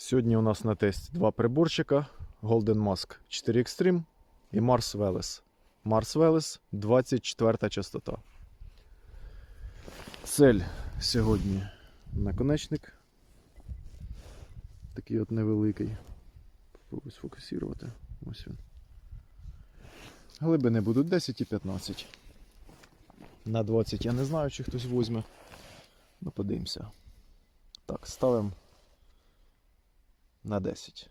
Сьогодні у нас на тесті два приборчика Golden Mask 4 Extreme і Mars Veles. Mars Veles 24 частота. Цель сьогодні наконечник. Такий от невеликий. Попробую сфокусувати. Ось він. Глибини будуть 10 і 15. На 20 я не знаю, чи хтось візьме. Ну, подивимося. Так, ставимо на 10.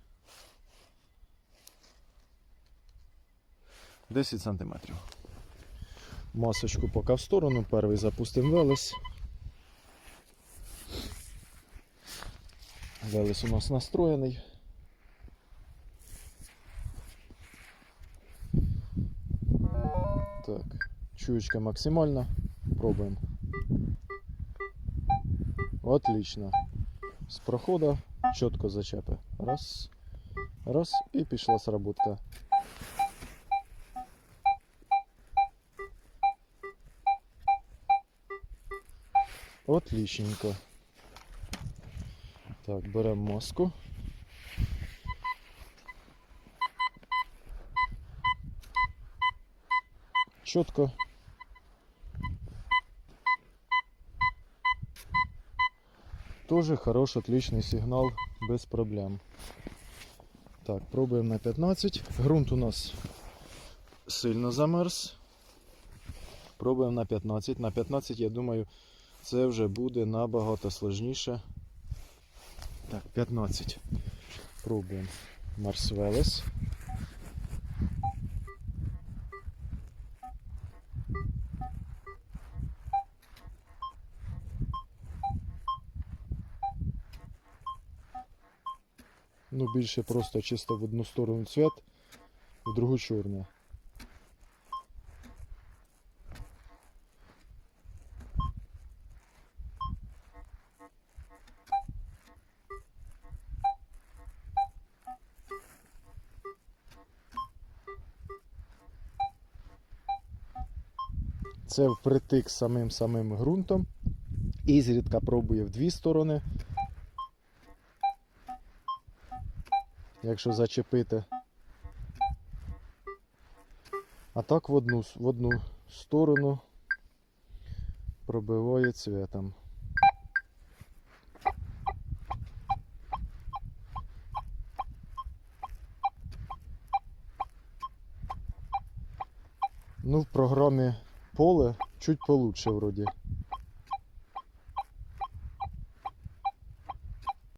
10 сантиметрів. Масочку поки в сторону. Перший запустимо велес. Велес у нас настроєний. Так, чуечка максимальна. Пробуємо. Отлично. З прохода чітко зачепи. Раз. Раз. І пішла сработка. Отличненько. Так, беремо маску. Чітко. Тоже хороший, отличный сигнал, без проблем. Так, пробуємо на 15. Грунт у нас сильно замерз. Пробуємо на 15. На 15, я думаю, це вже буде набагато сложніше. Так, 15. Пробуємо Марсвелес. Ну, більше просто чисто в одну сторону цвет, в другу чорне. Це впритик самим самим ґрунтом. І зрідка пробує в дві сторони. Якщо зачепити. А так в одну, в одну сторону пробиває цветом. Ну, в програмі поле чуть получше вроді.